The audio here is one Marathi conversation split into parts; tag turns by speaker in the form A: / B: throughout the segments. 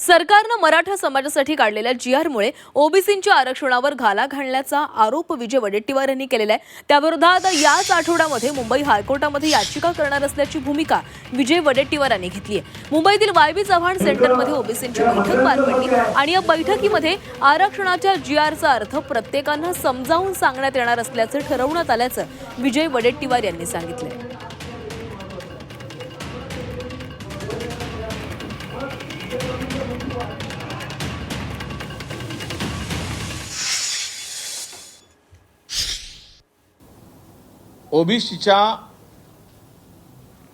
A: सरकारनं मराठा समाजासाठी काढलेल्या जी आरमुळे ओबीसींच्या आरक्षणावर घाला घालण्याचा आरोप विजय वडेट्टीवार यांनी केलेला आहे. त्याविरोधात याच आठवड्यामध्ये मुंबई हायकोर्टामध्ये याचिका करणार असल्याची भूमिका विजय वडेट्टीवार यांनी घेतली आहे. मुंबईतील वायबी चव्हाण सेंटरमध्ये ओबीसींची बैठक पार पडली आणि या बैठकीमध्ये आरक्षणाच्या जी आरचा अर्थ प्रत्येकांना समजावून सांगण्यात येणार असल्याचं ठरवण्यात आल्याचं विजय वडेट्टीवार यांनी सांगितलं
B: ओबीसीच्या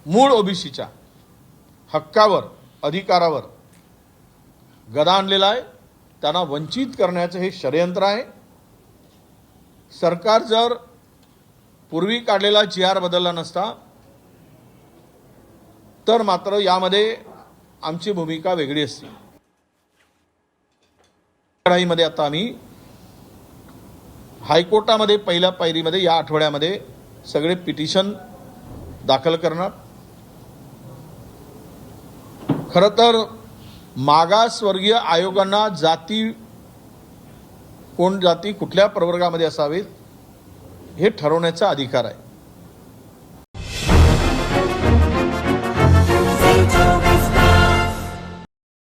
B: मूळ ओबीसीच्या हक्कावर अधिकारावर गदा आणलेला आहे. त्यांना वंचित करण्याचं हे षडयंत्र आहे. सरकार जर पूर्वी काढलेला जी आर बदलला नसता तर मात्र यामध्ये आमची भूमिका वेगळी असते. लढाईमध्ये आता आम्ही हायकोर्टामध्ये पहिल्या पायरीमध्ये या आठवड्यामध्ये सगळे पिटिशन दाखल करणार. खरं तर मागासवर्गीय आयोगांना जाती कोण जाती कुठल्या प्रवर्गामध्ये असावेत हे ठरवण्याचा अधिकार आहे.